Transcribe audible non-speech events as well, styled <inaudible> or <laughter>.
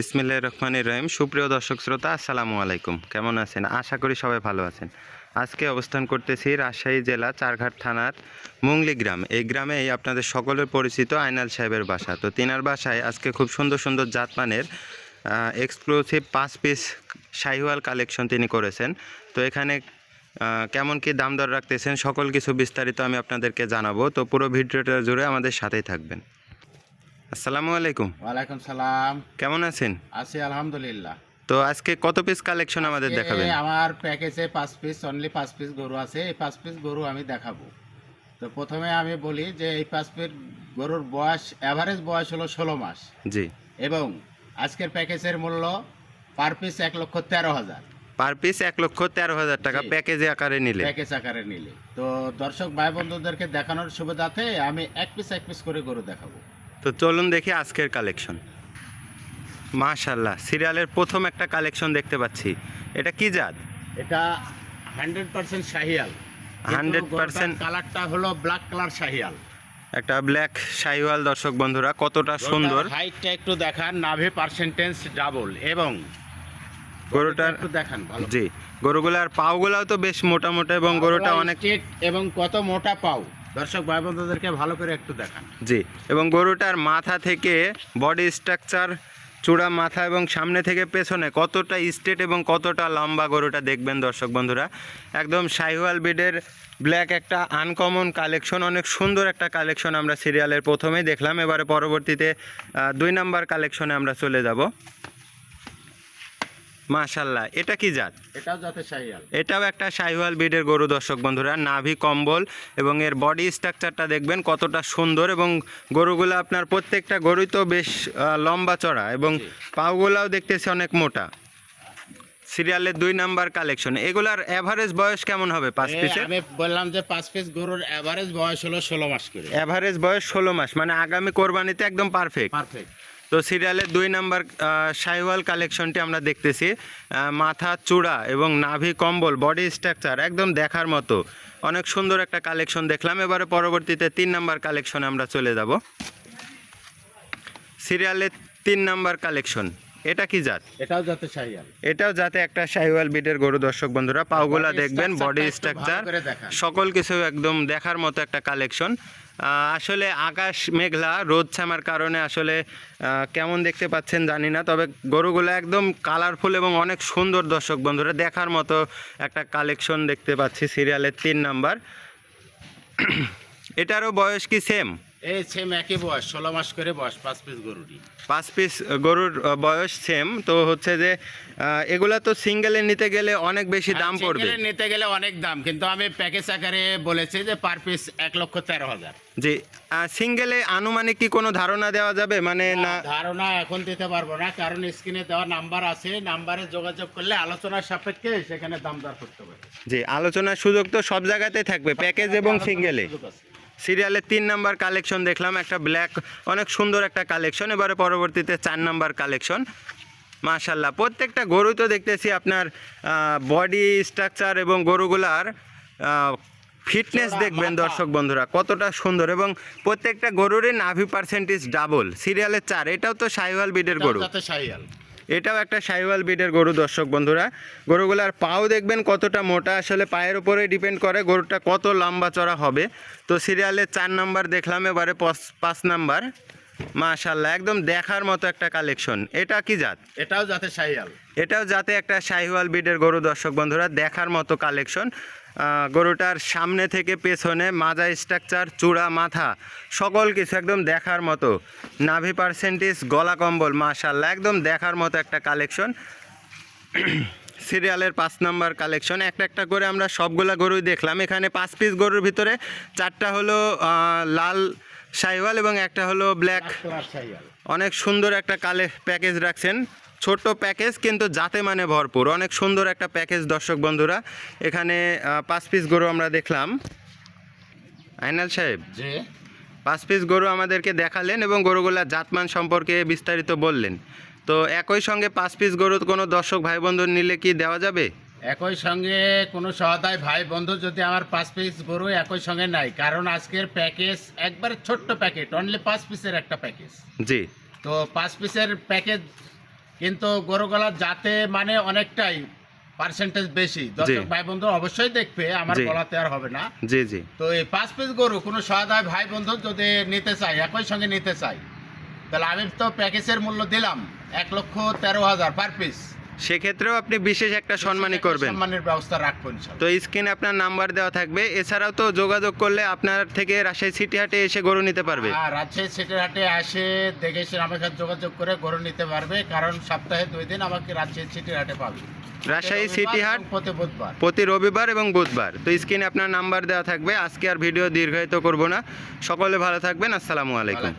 ইসমিল্লাহ রহমানির রহিম। সুপ্রিয় দর্শক শ্রোতা, আসসালামু আলাইকুম। কেমন আছেন? আশা করি সবাই ভালো আছেন। আজকে অবস্থান করতেছি রাজশাহী জেলা চারঘাট থানার মুংলি গ্রাম। এই গ্রামেই আপনাদের সকলের পরিচিত আইনাল সাহেবের বাসা। তো তিনার বাসায় আজকে খুব সুন্দর সুন্দর জাতমানের এক্সক্লুসিভ পাঁচ পিস শাহিওয়াল কালেকশন তিনি করেছেন। তো এখানে কেমন কি দাম দর রাখতেছেন সকল কিছু বিস্তারিত আমি আপনাদেরকে জানাব। তো পুরো ভিডিওটা জুড়ে আমাদের সাথেই থাকবেন। আসসালামু আলাইকুম। ওয়ালাইকুম সালাম। কেমন আছেন? আছি আলহামদুলিল্লাহ। তো আজকে কত পিস কালেকশন আমাদের দেখাবেন? আমার প্যাকেজে পাঁচ পিস অনলি পাঁচ পিস গরু আছে। এই পাঁচ পিস গরু আমি দেখাবো। তো প্রথমে আমি বলি যে এই পাঁচ পিস গরুর বয়স অ্যাভারেজ বয়স হলো ষোলো মাস। জি। এবং আজকের প্যাকেজের মূল্য পার পিস এক লক্ষ তেরো হাজার। পার পিস এক লক্ষ তেরো হাজার টাকা প্যাকেজে আকারে নিলে। প্যাকেজ আকারে নিলে। তো দর্শক ভাই বন্ধুদেরকে দেখানোর সুবিধাতে আমি এক পিস এক পিস করে গরু দেখাবো। তো চলুন দেখি আজকের কালেকশন মাশাল্লাহ সিরিয়ালের প্রথম একটা কালেকশন দেখতে পাচ্ছি। এটা কি জাত? এটা হান্ড্রেড পার্সেন্ট শাহিয়াল। 100% কালারটা হলো ব্ল্যাক কালার শাহিয়াল। একটা ব্ল্যাক শাহিওয়াল দর্শক বন্ধুরা কতটা সুন্দর। হাইটটা একটু দেখান নাভে পার্সেন্টেজ ডাবল এবং গরুটার একটু দেখান ভালো। জি গরুগুলার পাওগুলাও তো বেশ মোটা মোটা এবং গরুটা অনেক এবং কত মোটা পাও? দর্শক ভাই বন্ধুদেরকে ভালো করে একটু দেখান। জি, এবং গরুটার মাথা থেকে বডি স্ট্রাকচার চূড়া মাথা এবং সামনে থেকে পেছনে কতটা স্ট্রেট এবং কতটা লম্বা গরুটা দেখবেন দর্শক বন্ধুরা। একদম শাহিওয়াল বিডের ব্ল্যাক একটা আনকমন কালেকশন অনেক সুন্দর একটা কালেকশন আমরা সিরিয়ালের প্রথমেই দেখলাম। এবারে পরবর্তীতে দুই নাম্বার কালেকশনে আমরা চলে যাব। মাশাল্লাহ এটা কি জাত? এটাও যাতে শাহিয়াল। এটাও একটা শাহিওয়াল ব্রিডের গরু দর্শক বন্ধুরা নাভি কম্বল এবং এর বডি স্ট্রাকচারটা দেখবেন কতটা সুন্দর এবং গরুগুলো আপনার প্রত্যেকটা গরুই তো বেশ লম্বা চড়া এবং পাওগুলাও দেখতেছি অনেক মোটা। সিরিয়ালের দুই নাম্বার কালেকশন এগুলার অ্যাভারেজ বয়স কেমন হবে পাঁচ এ, পিসের আমি বললাম যে পাঁচ পিস গরুর অ্যাভারেজ বয়স হলো ষোলো মাস করে। অ্যাভারেজ বয়স ষোলো মাস মানে আগামী কোরবানিতে একদম পারফেক্ট পারফেক্ট তো সিরিয়ালের দুই নাম্বার শাহিওয়াল কালেকশনটি আমরা দেখতেছি। মাথা চূড়া এবং নাভি কম্বল বডি স্ট্রাকচার একদম দেখার মতো। অনেক সুন্দর একটা কালেকশন দেখলাম। এবারে পরবর্তীতে তিন নাম্বার কালেকশনে আমরা চলে যাব। সিরিয়ালের তিন নাম্বার কালেকশন এটা কি জাত? এটাও যাতে শাহিয়াল এটাও যাতে একটা শাহিওয়াল বিডের গরু দর্শক বন্ধুরা। পাওগুলা দেখবেন বডি স্ট্রাকচার। সকল কিছু একদম দেখার মতো একটা কালেকশন আসলে আকাশ মেঘলা, রোদ ছামার কারণে আসলে কেমন দেখতে পাচ্ছেন জানি না, তবে গরুগুলো একদম কালারফুল এবং অনেক সুন্দর দর্শক বন্ধুরা, দেখার মতো একটা কালেকশন দেখতে পাচ্ছি সিরিয়ালের তিন নাম্বার এটারও বয়স কি সেম এই সেম একই বয়স ষোলো মাস করে বয়স পাঁচ পিস গরুরই। পাঁচ পিস গরুর বয়স সেম তো হচ্ছে যে এগুলা তো সিঙ্গেলে নিতে গেলে অনেক বেশি দাম পড়বে। নিতে গেলে অনেক দাম কিন্তু আমি প্যাকেজ আকারে বলেছি যে পার পিস এক লক্ষ তেরো হাজার। জি সিঙ্গেলে আনুমানিক কি কোনো ধারণা দেওয়া যাবে? মানে না ধারণা এখন দিতে পারব না কারণ স্ক্রিনে দেওয়া নাম্বার আছে নাম্বারে যোগাযোগ করলে আলোচনার সাপেক্ষে সেখানে দাম দর করতে পারে জি আলোচনার সুযোগ তো সব জায়গাতেই থাকবে প্যাকেজ এবং সিঙ্গেলে সিরিয়ালের তিন নাম্বার কালেকশন দেখলাম একটা ব্ল্যাক অনেক সুন্দর একটা কালেকশন। এবারে পরবর্তীতে চার নাম্বার কালেকশন। মাশাল্লাহ প্রত্যেকটা গরু তো দেখতেছি আপনার বডি স্ট্রাকচার এবং গরুগুলার ফিটনেস দেখবেন। দর্শক বন্ধুরা কতটা সুন্দর এবং প্রত্যেকটা গরুরই নাভি পার্সেন্টেজ ডাবল সিরিয়ালের চার এটাও তো সাইওয়াল বিডের গরু। শাহিয়াল এটাও একটা সাইওয়াল বিডের গরু, দর্শক বন্ধুরা। গরুগুলার পাও দেখবেন কতটা মোটা, আসলে পায়ের উপরে ডিপেন্ড করে গরুটা কত লম্বা চড়া হবে। তো সিরিয়ালে চার নাম্বার দেখলাম, এবারে পাঁচ নাম্বার। মাশাল্লাহ একদম দেখার মতো একটা কালেকশন এটা কি জাত? এটাও জাতের শাহিয়াল এটাও যাতে একটা শাহিওয়াল বিডের গরু, দর্শক বন্ধুরা, দেখার মতো কালেকশন গরুটার সামনে থেকে পেছনে মাজা স্ট্রাকচার চূড়া মাথা, সকল কিছু একদম দেখার মতো। নাভি পার্সেন্টেজ গলা কম্বল মাশাল্লাহ একদম দেখার মতো একটা কালেকশন <clears throat> সিরিয়ালের পাঁচ নাম্বার কালেকশন একটা একটা করে আমরা সবগুলা গরুই দেখলাম। এখানে পাঁচ পিস গরুর ভিতরে চারটা হলো লাল শাহিওয়াল এবং একটা হলো ব্ল্যাক। অনেক সুন্দর একটা কালে প্যাকেজ রাখছেন। ছোট্ট প্যাকেজ কিন্তু যাতে মানে ভরপুর। অনেক সুন্দর একটা প্যাকেজ দর্শক বন্ধুরা। এখানে পাঁচ পিস গরু আমরা দেখলাম। আইনাল সাহেব যে পাঁচ পিস গরু আমাদেরকে দেখালেন এবং গরুগুলার জাতমান সম্পর্কে বিস্তারিত বললেন। তো একই সঙ্গে পাঁচ পিস গরু কোনো দর্শক ভাই বন্ধু নিলে কি দেওয়া যাবে? একই সঙ্গে কোনো সহায়তায় ভাই বন্ধু যদি আমার পাঁচ পিস গরু একই সঙ্গে নাই কারণ আজকের প্যাকেজ একবারে ছোট্ট প্যাকেট অনলি পাঁচ পিসের একটা প্যাকেজ জি। তো পাঁচ পিসের প্যাকেজ কিন্তু গরুগুলা যাতে মানে অনেকটাই পার্সেন্টেজ বেশি। দর্শক ভাই বন্ধু অবশ্যই দেখবে আমার জি। বলাতে আর হবে না। জি জি। তো এই পাঁচ পিস গরু কোনো সহায় ভাই বন্ধু যদি নিতে চাই একই সঙ্গে নিতে চাই তাহলে আমি তো প্যাকেজের মূল্য দিলাম এক লক্ষ তেরো হাজার পার পিস সেক্ষেত্রেও আপনি বিশেষ একটা সম্মানই করবেন। সম্মানের ব্যবস্থা রাখব তো স্ক্রিনে আপনার নাম্বার দেওয়া থাকবে। এছাড়াও তো যোগাযোগ করলে আপনার থেকে রাজশাহী সিটি হাটে এসে গরু নিতে পারবে। আর রাজশাহী সিটির হাটে আসে দেখে সে আমার সাথে যোগাযোগ করে গরু নিতে পারবে কারণ সপ্তাহে দুই দিন আমাকে রাজশাহী সিটি হাটে পাবে। রাজশাহী সিটি হাট প্রতি বুধবার। প্রতি রবিবার এবং বুধবার। তো স্ক্রিনে আপনার নাম্বার দেওয়া থাকবে। আজকে আর ভিডিও দীর্ঘায়িত করব না। সকলে ভালো থাকবেন। আসসালামু আলাইকুম।